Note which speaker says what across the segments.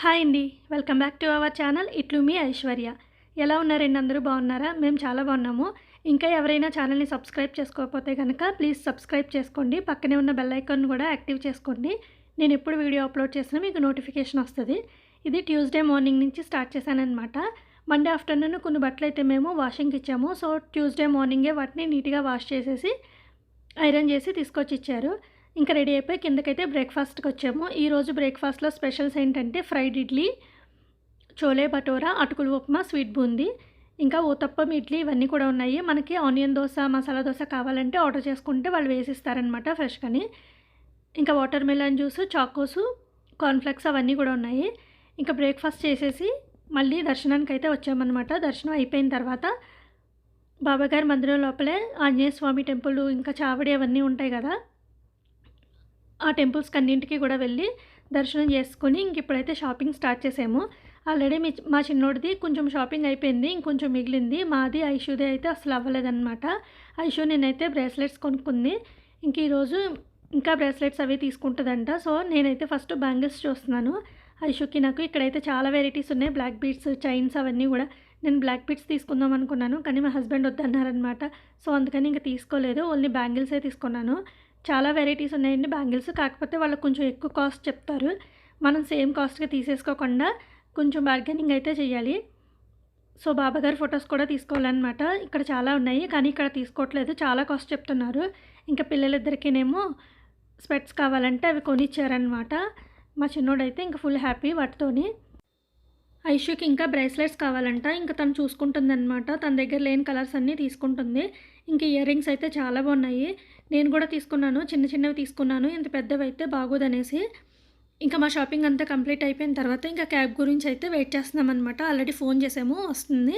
Speaker 1: Hi అండి. Welcome back to our channel. ఇట్లు మీ ఐశ్వర్య. ఎలా ఉన్నారండి అందరూ బాగున్నారా? మేము చాలా బాగున్నాము. ఇంకా ఎవరైనా ఛానల్ని సబ్స్క్రైబ్ చేసుకోకపోతే కనుక ప్లీజ్ సబ్స్క్రైబ్ చేసుకోండి. పక్కనే ఉన్న బెల్ ఐకాన్ కూడా యాక్టివ్ చేసుకోండి. నేను ఎప్పుడు వీడియో అప్లోడ్ చేసినా మీకు నోటిఫికేషన్ వస్తుంది. ఇది ట్యూస్డే మార్నింగ్ నుంచి స్టార్ట్ చేశానమాట మండే ఆఫ్టర్నూన్ కొన్ని బట్టలు అయితే మేము వాషింగ్కి ఇచ్చాము. సో ట్యూస్డే మార్నింగే వాటిని నీట్గా వాష్ చేసేసి ఐరన్ చేసి తీసుకొచ్చి ఇచ్చారు. ఇంకా రెడీ అయిపోయి కిందకైతే బ్రేక్ఫాస్ట్కి వచ్చాము ఈరోజు బ్రేక్ఫాస్ట్లో స్పెషల్స్ ఏంటంటే ఫ్రైడ్ ఇడ్లీ చోలే భటోరా అటుకులు ఉప్మా స్వీట్ బూందీ. ఇంకా ఊతప్పం ఇడ్లీ ఇవన్నీ కూడా ఉన్నాయి. మనకి ఆనియన్ దోశ మసాలా దోశ కావాలంటే ఆర్డర్ చేసుకుంటే వాళ్ళు వేసిస్తారనమాట ఫ్రెష్గాని ఇంకా water melon juice chocos cornflakes అవన్నీ కూడా ఉన్నాయి. ఇంకా బ్రేక్ఫాస్ట్ చేసేసి మళ్ళీ దర్శనానికి అయితే వచ్చామన్నమాట. దర్శనం అయిపోయిన తర్వాత బాబాగారి మందిరం లోపలే ఆంజనేయ స్వామి టెంపుల్ ఇంకా చావడి అవన్నీ ఉంటాయి కదా. ఆ టెంపుల్స్కి అన్నింటికి కూడా వెళ్ళి దర్శనం చేసుకొని ఇంక ఇప్పుడైతే షాపింగ్ స్టార్ట్ చేసాము. ఆల్రెడీ మీ మా చిన్నోడిది కొంచెం షాపింగ్ అయిపోయింది ఇంకొంచెం మిగిలింది. మాది ఐషుది అయితే అసలు అవ్వలేదన్నమాట. ఐషు నేనైతే బ్రేస్లెట్స్ కొనుక్కుంది. ఇంక ఈరోజు ఇంకా బ్రేస్లెట్స్ అవి తీసుకుంటుందంట. సో నేనైతే ఫస్ట్ బ్యాంగిల్స్ చూస్తున్నాను. ఐషుకి నాకు ఇక్కడైతే చాలా వెరైటీస్ ఉన్నాయి. బ్లాక్ బీట్స్ చైన్స్ అవన్నీ కూడా నేను బ్లాక్ బీట్స్ తీసుకుందాం అనుకున్నాను. కానీ మా హస్బెండ్ వద్దన్నారనమాట సో అందుకని ఇంకా తీసుకోలేదు. ఓన్లీ బ్యాంగిల్సే తీసుకున్నాను. చాలా వెరైటీస్ ఉన్నాయండి. బ్యాంగిల్స్ కాకపోతే వాళ్ళకి కొంచెం ఎక్కువ కాస్ట్ చెప్తారు. మనం సేమ్ కాస్ట్గా తీసేసుకోకుండా కొంచెం బార్గెనింగ్ అయితే చేయాలి. సో బాబాగారి ఫొటోస్ కూడా తీసుకోవాలన్నమాట. ఇక్కడ చాలా ఉన్నాయి. కానీ ఇక్కడ తీసుకోవట్లేదు. చాలా కాస్ట్ చెప్తున్నారు. ఇంకా పిల్లలిద్దరికీనేమో స్పెట్స్ కావాలంటే అవి కొనిచ్చారనమాట మా చిన్నోడైతే ఇంకా ఫుల్ హ్యాపీ వాటితోని. ఐషుకి ఇంకా బ్రేస్లెట్స్ కావాలంట. ఇంకా తను చూసుకుంటుందన్నమాట. తన దగ్గర లేని కలర్స్ అన్నీ తీసుకుంటుంది. ఇంకా ఇయర్ రింగ్స్ అయితే చాలా బాగున్నాయి. నేను కూడా తీసుకున్నాను. చిన్న చిన్నవి తీసుకున్నాను. ఇంత పెద్దవి అయితే బాగోదనేసి. ఇంకా మా షాపింగ్ అంతా కంప్లీట్ అయిపోయిన తర్వాత ఇంకా క్యాబ్ గురించి అయితే వెయిట్ చేస్తున్నాం అనమాట ఆల్రెడీ ఫోన్ చేసాము. వస్తుంది.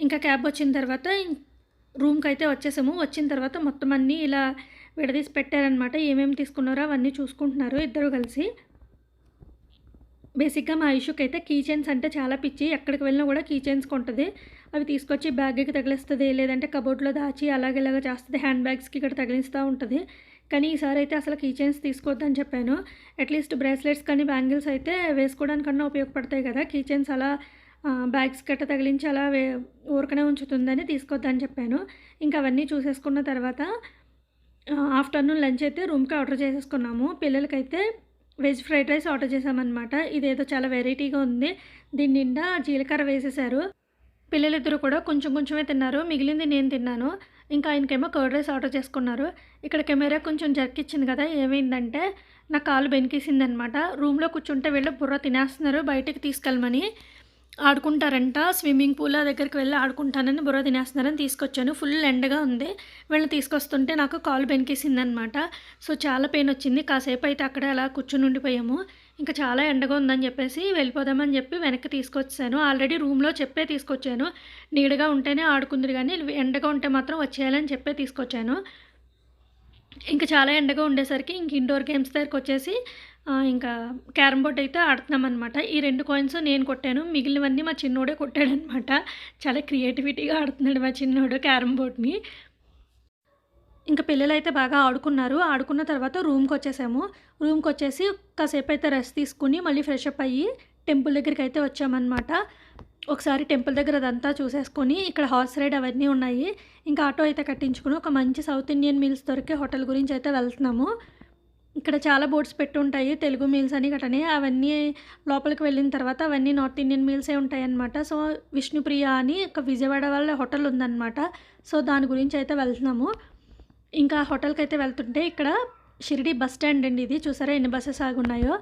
Speaker 1: ఇంకా క్యాబ్ వచ్చిన తర్వాత రూమ్కి అయితే వచ్చేసాము. వచ్చిన తర్వాత మొత్తం అన్నీ ఇలా విడదీసి పెట్టారనమాట ఏమేమి తీసుకున్నారో అవన్నీ చూసుకుంటున్నారు ఇద్దరు కలిసి. బేసిక్గా మా ఇష్యూకి అయితే కీ చైన్స్ అంటే చాలా పిచ్చి. ఎక్కడికి వెళ్ళినా కూడా కీ చైన్స్ కొంటుంది. అవి తీసుకొచ్చి బ్యాగ్కి తగిలిస్తుంది లేదంటే కబోర్డ్లో దాచి అలాగే ఇలాగ చేస్తుంది. హ్యాండ్ బ్యాగ్స్కి ఇక్కడ తగిలిస్తూ ఉంటుంది. కానీ ఈసారి అయితే అసలు కీ చైన్స్ తీసుకోవద్దని చెప్పాను. అట్లీస్ట్ బ్రేస్లెట్స్ కానీ బ్యాంగిల్స్ అయితే వేసుకోవడానికన్నా ఉపయోగపడతాయి కదా. కీ చైన్స్ అలా బ్యాగ్స్ గట్ట తగిలించి అలా వే ఊరకనే ఉంచుతుందని తీసుకోవద్దని చెప్పాను. ఇంకా అవన్నీ చూసేసుకున్న తర్వాత ఆఫ్టర్నూన్ లంచ్ అయితే రూమ్కి ఆర్డర్ చేసేసుకున్నాము. పిల్లలకైతే వెజ్ ఫ్రైడ్ రైస్ ఆర్డర్ చేసామన్నమాట ఇదేదో చాలా వెరైటీగా ఉంది. దీని నిండా జీలకర్ర వేసేసారు పిల్లలిద్దరూ కూడా కొంచెం కొంచెమే తిన్నారు. మిగిలింది నేను తిన్నాను. ఇంకా ఆయనకేమో కర్డ్ రైస్ ఆర్డర్ చేసుకున్నారు. ఇక్కడ కెమెరా కొంచెం జర్కిచ్చింది కదా ఏమైందంటే నా కాలు బెనికేసిందనమాట రూమ్లో కూర్చుంటే వీళ్ళు బుర్ర తినేస్తున్నారు. బయటకు తీసుకెళ్ళమని. ఆడుకుంటారంట. స్విమ్మింగ్ పూల్ దగ్గరికి వెళ్ళి ఆడుకుంటానని బుర్ర తినేస్తున్నారని తీసుకొచ్చాను. ఫుల్ ఎండగా ఉంది. వీళ్ళని తీసుకొస్తుంటే నాకు కాలు బెనికేసిందనమాట. సో చాలా పెయిన్ వచ్చింది. కాసేపు అయితే అక్కడే అలా కూర్చుని ఉండిపోయాము. ఇంకా చాలా ఎండగా ఉందని చెప్పేసి వెళ్ళిపోదామని చెప్పి వెనక్కి తీసుకొచ్చాను. ఆల్రెడీ రూమ్లో చెప్పే తీసుకొచ్చాను. నీడగా ఉంటేనే ఆడుకుంది కానీ ఎండగా ఉంటే మాత్రం వచ్చేయాలని చెప్పే తీసుకొచ్చాను. ఇంకా చాలా ఎండగా ఉండేసరికి ఇంక ఇండోర్ గేమ్స్ దగ్గరికి వచ్చేసి ఇంకా క్యారమ్ బోర్డ్ అయితే ఆడుతున్నాం అనమాట ఈ రెండు కాయిన్స్ నేను కొట్టాను. మిగిలినవన్నీ మా చిన్నోడే కొట్టాడనమాట చాలా క్రియేటివిటీగా ఆడుతున్నాడు మా చిన్నోడు క్యారమ్ బోర్డ్ని ఇంకా పిల్లలు అయితే బాగా ఆడుకున్నారు. ఆడుకున్న తర్వాత రూమ్కి వచ్చేసాము. రూమ్కి వచ్చేసి కాసేపు అయితే రెస్ట్ తీసుకుని మళ్ళీ ఫ్రెష్ అప్ అయ్యి టెంపుల్ దగ్గరికి అయితే వచ్చామన్నమాట. ఒకసారి టెంపుల్ దగ్గర అదంతా చూసేసుకొని ఇక్కడ హార్స్ రైడ్ అవన్నీ ఉన్నాయి. ఇంకా ఆటో అయితే కట్టించుకుని ఒక మంచి సౌత్ ఇండియన్ మీల్స్ దొరికే హోటల్ గురించి అయితే వెళ్తున్నాము. ఇక్కడ చాలా బోర్డ్స్ పెట్టి ఉంటాయి తెలుగు మీల్స్ అని గటనే అవన్నీ లోపలికి వెళ్ళిన తర్వాత అవన్నీ నార్త్ ఇండియన్ మీల్సే ఉంటాయి అన్నమాట సో విష్ణుప్రియ అని ఒక విజయవాడ వాళ్ళ హోటల్ ఉందన్నమాట. సో దాని గురించి అయితే వెళ్తున్నాము. ఇంకా హోటల్కి అయితే వెళ్తుంటే ఇక్కడ షిరిడి బస్ స్టాండ్ అండి ఇది. చూసారా ఎన్ని బస్సెస్ ఆగి ఉన్నాయో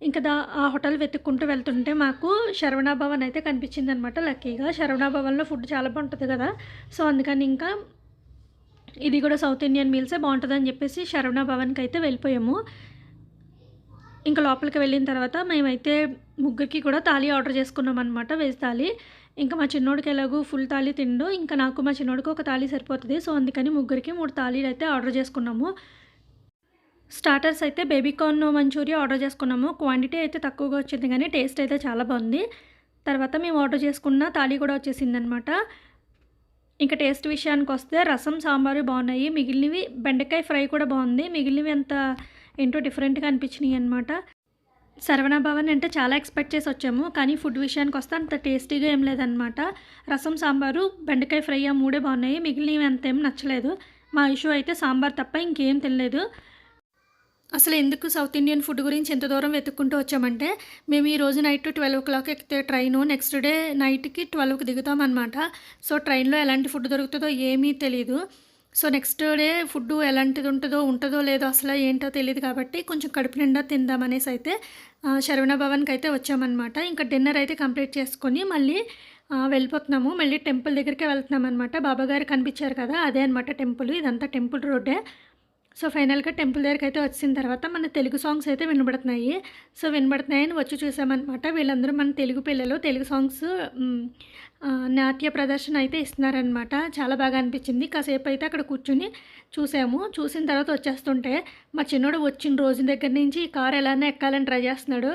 Speaker 1: ఇంకా దా ఆ హోటల్ వెతుక్కుంటూ వెళ్తుంటే మాకు శరవణ భవన్ అయితే కనిపించింది అనమాట లక్కీగా శరవణ భవన్లో ఫుడ్ చాలా బాగుంటుంది కదా. సో అందుకని ఇంకా ఇది కూడా సౌత్ ఇండియన్ మీల్సే బాగుంటుందని చెప్పేసి శరవణ భవన్కి అయితే వెళ్ళిపోయాము. ఇంకా లోపలికి వెళ్ళిన తర్వాత మేమైతే ముగ్గురికి కూడా తాళి ఆర్డర్ చేసుకున్నాం అనమాట వెజ్ తాళి ఇంకా మా చిన్నోడికి ఎలాగో ఫుల్ తాళి తిండు ఇంకా నాకు మా చిన్నోడికి ఒక తాళి సరిపోతుంది. సో అందుకని ముగ్గురికి మూడు తాళీలు అయితే ఆర్డర్ చేసుకున్నాము. స్టార్టర్స్ అయితే బేబీ కార్న్ మంచూరియా ఆర్డర్ చేసుకున్నాము. క్వాంటిటీ అయితే తక్కువగా వచ్చింది కానీ టేస్ట్ అయితే చాలా బాగుంది. తర్వాత మేము ఆర్డర్ చేసుకున్న తాళీ కూడా వచ్చేసింది అనమాట ఇంకా టేస్ట్ విషయానికి వస్తే రసం సాంబారు బాగున్నాయి. మిగిలినవి బెండకాయ ఫ్రై కూడా బాగుంది. మిగిలినవి అంత ఏంటో డిఫరెంట్గా అనిపించినాయి అనమాట శరవణ భవన్ అంటే చాలా ఎక్స్పెక్ట్ చేసి వచ్చాము. కానీ ఫుడ్ విషయానికి వస్తే అంత టేస్టీగా ఏం లేదనమాట రసం సాంబారు బెండకాయ ఫ్రై ఆ మూడే బాగున్నాయి. మిగిలినవి అంతేం నచ్చలేదు. మా ఇష్యూ అయితే సాంబార్ తప్ప ఇంకేం తినలేదు. అసలు ఎందుకు సౌత్ ఇండియన్ ఫుడ్ గురించి ఎంత దూరం వెతుక్కుంటూ వచ్చామంటే మేము ఈ రోజు నైట్ ట్వెల్వ్ ఓ క్లాక్ ఎక్కితే ట్రైను నెక్స్ట్ డే నైట్కి ట్వెల్వ్కి దిగుతామన్నమాట. సో ట్రైన్లో ఎలాంటి ఫుడ్ దొరుకుతుందో ఏమీ తెలియదు సో నెక్స్ట్ డే ఫుడ్ ఎలాంటిది ఉంటుందో ఉంటుందో లేదో అసలు ఏంటో తెలియదు కాబట్టి కొంచెం కడుపు నిండా తిందామనేసి అయితే శరవణ భవన్కి అయితే వచ్చామన్నమాట. ఇంకా డిన్నర్ అయితే కంప్లీట్ చేసుకొని మళ్ళీ వెళ్ళిపోతున్నాము. మళ్ళీ టెంపుల్ దగ్గరికి వెళ్తున్నాం అనమాట బాబాగారు కనిపించారు కదా అదే అనమాట టెంపుల్. ఇదంతా టెంపుల్ రోడ్డే. సో ఫైనల్గా టెంపుల్ దగ్గరికి అయితే వచ్చిన తర్వాత మన తెలుగు సాంగ్స్ అయితే వినబడుతున్నాయి. సో వినబడుతున్నాయని వచ్చి చూసామన్నమాట. వీళ్ళందరూ మన తెలుగు పిల్లలు తెలుగు సాంగ్స్ నాట్య ప్రదర్శన అయితే ఇస్తున్నారనమాట చాలా బాగా అనిపించింది. కాసేపు అయితే అక్కడ కూర్చుని చూసాము. చూసిన తర్వాత వచ్చేస్తుంటే మా చిన్నోడు వచ్చిన రోజు దగ్గర నుంచి కారు కార్ ఎలానే ఎక్కాలని ట్రై చేస్తున్నాడు.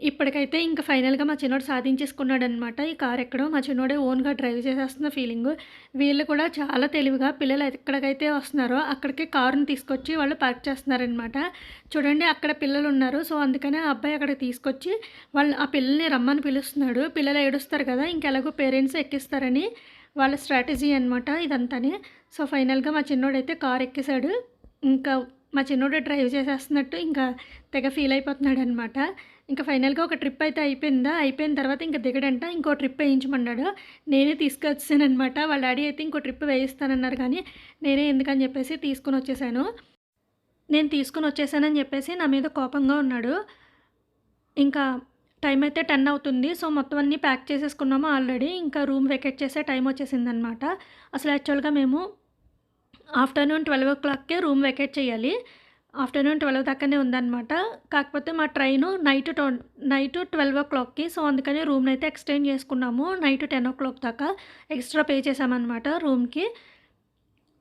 Speaker 1: ఇప్పటికైతే ఇంకా ఫైనల్గా మా చిన్నోడు సాధించేసుకున్నాడు అనమాట ఈ కార్ ఎక్కడో మా చిన్నోడే ఓన్గా డ్రైవ్ చేసేస్తున్న ఫీలింగ్. వీళ్ళు కూడా చాలా తెలివిగా పిల్లలు ఎక్కడికైతే వస్తున్నారో అక్కడికే కారుని తీసుకొచ్చి వాళ్ళు పార్క్ చేస్తున్నారనమాట చూడండి అక్కడ పిల్లలు ఉన్నారు. సో అందుకనే ఆ అబ్బాయి అక్కడికి తీసుకొచ్చి వాళ్ళు ఆ పిల్లల్ని రమ్మని పిలుస్తున్నాడు. పిల్లలు ఏడుస్తారు కదా ఇంకెలాగో పేరెంట్స్ ఎక్కిస్తారని వాళ్ళ స్ట్రాటజీ అనమాట ఇదంతానే. సో ఫైనల్గా మా చిన్నోడైతే కార్ ఎక్కేశాడు. ఇంకా మా చిన్నోడు డ్రైవ్ చేసేస్తున్నట్టు ఇంకా తెగ ఫీల్ అయిపోతున్నాడు అనమాట ఇంకా ఫైనల్గా ఒక ట్రిప్ అయితే అయిపోయిందా? అయిపోయిన తర్వాత ఇంకా దిగడంట ఇంకో ట్రిప్ వేయించమన్నాడు. నేనే తీసుకొచ్చానమాట వాళ్ళ డాడీ అయితే ఇంకో ట్రిప్ వేయిస్తానన్నారు కానీ నేనే ఎందుకని చెప్పేసి తీసుకుని వచ్చేసాను. నేను తీసుకుని వచ్చేసానని చెప్పేసి నా మీద కోపంగా ఉన్నాడు. ఇంకా టైం అయితే టెన్ అవుతుంది. సో మొత్తం అన్నీ ప్యాక్ చేసేసుకున్నాము ఆల్రెడీ. ఇంకా రూమ్ వెకేట్ చేసే టైం వచ్చేసిందనమాట అసలు యాక్చువల్గా మేము ఆఫ్టర్నూన్ ట్వెల్వ్ ఓ క్లాక్కే రూమ్ వెకేట్ చేయాలి. ఆఫ్టర్నూన్ ట్వెల్వ్ దాకానే ఉందన్నమాట. కాకపోతే మా train night to night twelve ఓ క్లాక్కి సో అందుకని రూమ్ని అయితే ఎక్స్టెండ్ చేసుకున్నాము. నైట్ టెన్ ఓ క్లాక్ దాకా ఎక్స్ట్రా పే చేసామన్నమాట రూమ్కి.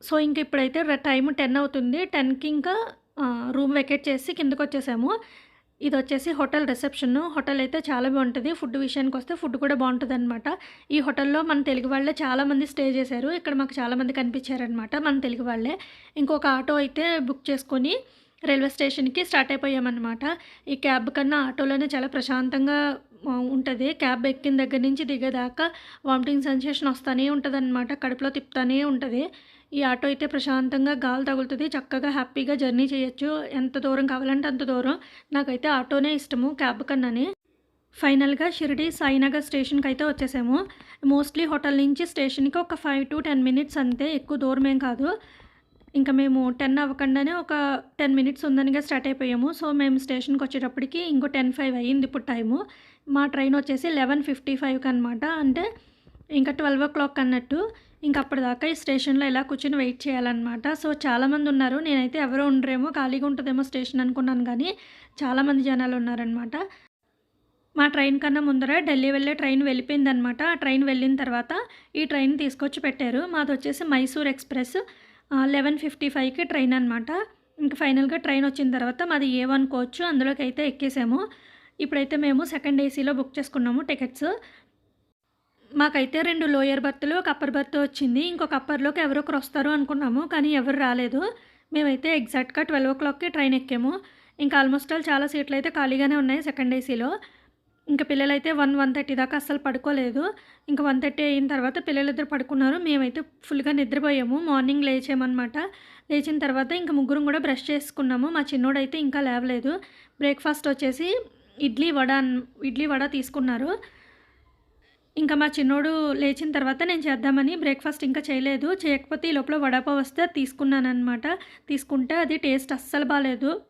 Speaker 1: సో ఇంక ఇప్పుడైతే టైం టెన్ అవుతుంది. టెన్కి ఇంకా రూమ్ వెకేట్ చేసి కిందకు వచ్చేసాము ఇది వచ్చేసి హోటల్ రిసెప్షన్. హోటల్ అయితే చాలా బాగుంటుంది. ఫుడ్ విషయానికి వస్తే ఫుడ్ కూడా బాగుంటుంది అనమాట ఈ హోటల్లో మన తెలుగు వాళ్ళే చాలామంది స్టే చేశారు. ఇక్కడ మాకు చాలామంది కనిపించారనమాట మన తెలుగు వాళ్ళే. ఇంకొక ఆటో అయితే బుక్ చేసుకొని రైల్వే స్టేషన్కి స్టార్ట్ అయిపోయామన్నమాట. ఈ క్యాబ్ కన్నా ఆటోలోనే చాలా ప్రశాంతంగా ఉంటుంది. క్యాబ్ ఎక్కిన దగ్గర నుంచి దిగేదాకా వామిటింగ్ సెన్సేషన్ వస్తూనే ఉంటుంది అనమాట కడుపులో తిప్పుతూనే ఉంటుంది. ఈ ఆటో అయితే ప్రశాంతంగా గాలి తగులుతుంది. చక్కగా హ్యాపీగా జర్నీ చేయొచ్చు. ఎంత దూరం కావాలంటే అంత దూరం. నాకైతే ఆటోనే ఇష్టము క్యాబ్ కన్నానే. ఫైనల్గా షిరిడి సాయినగర్ స్టేషన్కి అయితే వచ్చేసాము. మోస్ట్లీ హోటల్ నుంచి స్టేషన్కి ఒక ఫైవ్ టు టెన్ మినిట్స్ అంతే. ఎక్కువ దూరం ఏం కాదు. ఇంకా మేము టెన్ అవ్వకుండానే ఒక టెన్ మినిట్స్ ఉందనిగా స్టార్ట్ అయిపోయాము. సో మేము స్టేషన్కి వచ్చేటప్పటికి ఇంకో టెన్ ఫైవ్ అయ్యింది ఇప్పుడు టైము. మా ట్రైన్ వచ్చేసి లెవెన్ ఫిఫ్టీ ఫైవ్కి అనమాట అంటే ఇంకా ట్వెల్వ్ ఓ క్లాక్ అన్నట్టు. ఇంకా అప్పటిదాకా ఈ స్టేషన్లో ఇలా కూర్చొని వెయిట్ చేయాలన్నమాట. సో చాలామంది ఉన్నారు. నేనైతే ఎవరో ఉండరేమో ఖాళీగా ఉంటుందేమో స్టేషన్ అనుకున్నాను కానీ చాలామంది జనాలు ఉన్నారనమాట మా ట్రైన్ కన్నా ముందర ఢిల్లీ వెళ్ళే ట్రైన్ వెళ్ళిపోయిందనమాట ఆ ట్రైన్ వెళ్ళిన తర్వాత ఈ ట్రైన్ తీసుకొచ్చి పెట్టారు. మాది వచ్చేసి మైసూర్ ఎక్స్ప్రెస్. లెవెన్ ఫిఫ్టీ ఫైవ్కి ట్రైన్ అనమాట ఇంకా ఫైనల్గా ట్రైన్ వచ్చిన తర్వాత మాది ఏ వన్ కోచ్ అందులోకి అయితే ఎక్కేసాము. ఇప్పుడైతే మేము సెకండ్ ఏసీలో బుక్ చేసుకున్నాము టికెట్స్ మాకైతే రెండు లోయర్ బర్త్లు ఒక అప్పర్ బర్త్ వచ్చింది. ఇంకొక అప్పర్లోకి ఎవరో ఒకరు వస్తారు అనుకున్నాము కానీ ఎవరు రాలేదు. మేమైతే ఎగ్జాక్ట్గా ట్వెల్వ్ ఓ క్లాక్కి ట్రైన్ ఎక్కాము. ఇంకా ఆల్మోస్ట్ ఆల్ చాలా సీట్లు అయితే ఖాళీగానే ఉన్నాయి సెకండ్ ఏసీలో ఇంకా పిల్లలైతే వన్ వన్ థర్టీ దాకా అస్సలు పడుకోలేదు. ఇంకా వన్ థర్టీ అయిన తర్వాత పిల్లలిద్దరు పడుకున్నారు. మేమైతే ఫుల్గా నిద్రపోయాము. మార్నింగ్ లేచామన్నమాట. లేచిన తర్వాత ఇంకా ముగ్గురం కూడా బ్రష్ చేసుకున్నాము. మా చిన్నోడైతే ఇంకా లేవలేదు. బ్రేక్ఫాస్ట్ వచ్చేసి ఇడ్లీ వడ అన్- ఇడ్లీ వడ తీసుకున్నారు. ఇంకా మా చిన్నోడు లేచిన తర్వాత నేను చేద్దామని బ్రేక్ఫాస్ట్ ఇంకా చేయలేదు. చేయకపోతే ఈ లోపల వడపావు వస్తే తీసుకున్నాను అనమాట తీసుకుంటే అది టేస్ట్ అస్సలు బాగాలేదు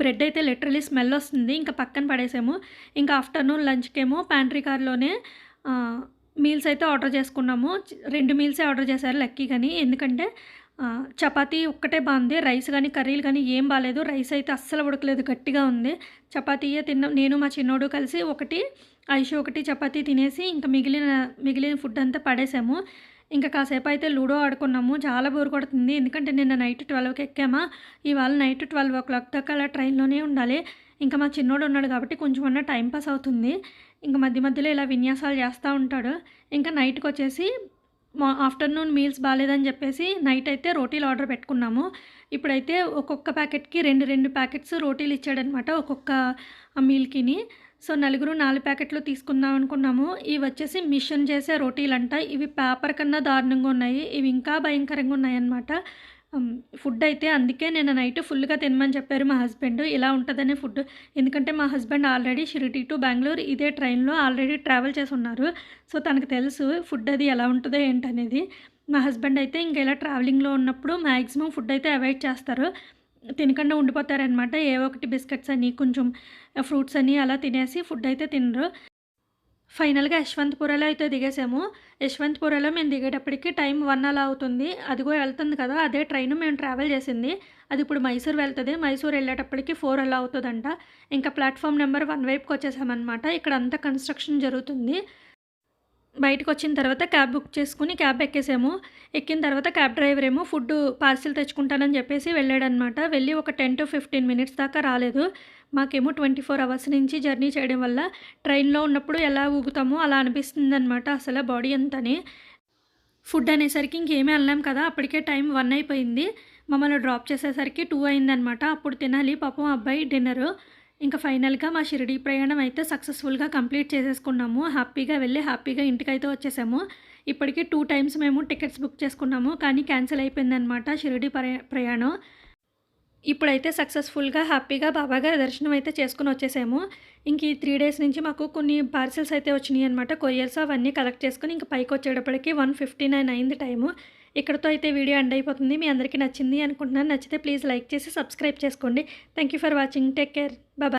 Speaker 1: బ్రెడ్ అయితే లిటరలీ స్మెల్ వస్తుంది. ఇంకా పక్కన పడేసాము. ఇంకా ఆఫ్టర్నూన్ లంచ్కేమో ప్యాంట్రీ కార్లోనే మీల్స్ అయితే ఆర్డర్ చేసుకున్నాము. రెండు మీల్సే ఆర్డర్ చేశారు లక్కీ కానీ. ఎందుకంటే చపాతీ ఒక్కటే బాగుంది. రైస్ కానీ కర్రీలు కానీ ఏం బాగాలేదు. రైస్ అయితే అస్సలు ఉడకలేదు. గట్టిగా ఉంది. చపాతీయే తిన్న. నేను మా చిన్నోడు కలిసి ఒకటి ఐషు ఒకటి చపాతీ తినేసి ఇంకా మిగిలిన మిగిలిన ఫుడ్ అంతా పడేసాము. ఇంకా కాసేపు అయితే లూడో ఆడుకున్నాము. చాలా బోర్ కొడుతుంది. ఎందుకంటే నిన్న నైట్ ట్వెల్వ్కి ఎక్కామా. ఇవాళ నైట్ ట్వెల్వ్ ఓ క్లాక్ దాకా అలా ట్రైన్లోనే ఉండాలి. ఇంకా మా చిన్నోడు ఉన్నాడు కాబట్టి కొంచెం అన్న టైం పాస్ అవుతుంది. ఇంకా మధ్య మధ్యలో ఇలా విన్యాసాలు చేస్తూ ఉంటాడు. ఇంకా నైట్కి వచ్చేసి మా ఆఫ్టర్నూన్ మీల్స్ బాగాలేదని చెప్పేసి నైట్ అయితే రోటీలు ఆర్డర్ పెట్టుకున్నాము. ఇప్పుడైతే ఒక్కొక్క ప్యాకెట్కి రెండు రెండు ప్యాకెట్స్ రోటీలు ఇచ్చాడనమాట ఒక్కొక్క మీల్కిని. సో నలుగురు నాలుగు ప్యాకెట్లు తీసుకుందాం అనుకున్నాము. ఇవి వచ్చేసి మిషన్ చేసే రోటీలు అంట ఇవి పేపర్ కన్నా దారుణంగా ఉన్నాయి. ఇవి ఇంకా భయంకరంగా ఉన్నాయన్నమాట. ఫుడ్ అయితే అందుకే నేను నైట్ ఫుల్గా తినమని చెప్పారు మా హస్బెండ్. ఇలా ఉంటుందనే ఫుడ్. ఎందుకంటే మా husband already Shirdi to Bengaluru ఇదే ట్రైన్లో ఆల్రెడీ ట్రావెల్ చేసి ఉన్నారు. సో తనకు తెలుసు ఫుడ్ అది ఎలా ఉంటుందో ఏంటనేది. మా హస్బెండ్ అయితే ఇంకా ఇలా ట్రావెలింగ్లో ఉన్నప్పుడు మ్యాక్సిమం ఫుడ్ అయితే అవాయిడ్ చేస్తారు. తినకుండా ఉండిపోతారనమాట ఏ ఒకటి బిస్కెట్స్ అని కొంచెం ఫ్రూట్స్ అని అలా తినేసి ఫుడ్ అయితే తినరు. ఫైనల్గా యశ్వంత్పురలో అయితే దిగేసాము. యశ్వంత్పురలో మేము దిగేటప్పటికి టైం వన్ అలా అవుతుంది. అదిగో వెళ్తుంది కదా అదే ట్రైన్ మేము ట్రావెల్ చేసింది. అది ఇప్పుడు మైసూర్ వెళ్తుంది. మైసూర్ వెళ్ళేటప్పటికి ఫోర్ అలా అవుతుందంట. ఇంకా ప్లాట్ఫామ్ నెంబర్ వన్ వైపుకి వచ్చేసామన్నమాట ఇక్కడ అంతా కన్స్ట్రక్షన్ జరుగుతుంది. బయటకు వచ్చిన తర్వాత క్యాబ్ బుక్ చేసుకుని క్యాబ్ ఎక్కేసాము. ఎక్కిన తర్వాత క్యాబ్ డ్రైవర్ ఏమో ఫుడ్ పార్సిల్ తెచ్చుకుంటానని చెప్పేసి వెళ్ళాడనమాట వెళ్ళి ఒక టెన్ టు ఫిఫ్టీన్ మినిట్స్ దాకా రాలేదు. మాకేమో ట్వంటీ ఫోర్ అవర్స్ నుంచి జర్నీ చేయడం వల్ల ట్రైన్లో ఉన్నప్పుడు ఎలా ఊగుతామో అలా అనిపిస్తుంది అనమాట అసలు బాడీ అంతని. ఫుడ్ అనేసరికి ఇంకేమీ వెళ్ళాం కదా అప్పటికే టైం వన్ అయిపోయింది. మమ్మల్ని డ్రాప్ చేసేసరికి టూ అయిందనమాట అప్పుడు తినాలి పాపం అబ్బాయి డిన్నరు. ఇంకా ఫైనల్గా మా షిరిడి ప్రయాణం అయితే సక్సెస్ఫుల్గా కంప్లీట్ చేసేసుకున్నాము. హ్యాపీగా వెళ్ళి హ్యాపీగా ఇంటికైతే వచ్చేసాము. ఇప్పటికే టూ టైమ్స్ మేము టికెట్స్ బుక్ చేసుకున్నాము. కానీ క్యాన్సిల్ అయిపోయిందనమాట షిరిడి ప్రయాణం. ఇప్పుడైతే సక్సెస్ఫుల్గా హ్యాపీగా బాబాగారి దర్శనం అయితే చేసుకుని వచ్చేసాము. ఇంక ఈ త్రీ డేస్ నుంచి మాకు కొన్ని పార్సిల్స్ అయితే వచ్చినాయి అనమాట కొరియర్స్ అవన్నీ కలెక్ట్ చేసుకుని ఇంక పైకి వచ్చేటప్పటికి వన్ ఫిఫ్టీ నైన్ అయింది టైము. ఇక్కడతో అయితే వీడియో ఎండ్ అయిపోతుంది. మీ అందరికీ నచ్చింది అనుకుంటున్నాను. నచ్చితే ప్లీజ్ లైక్ చేసి సబ్స్క్రైబ్ చేసుకోండి. Thank you for watching. Take care. బాబాయ్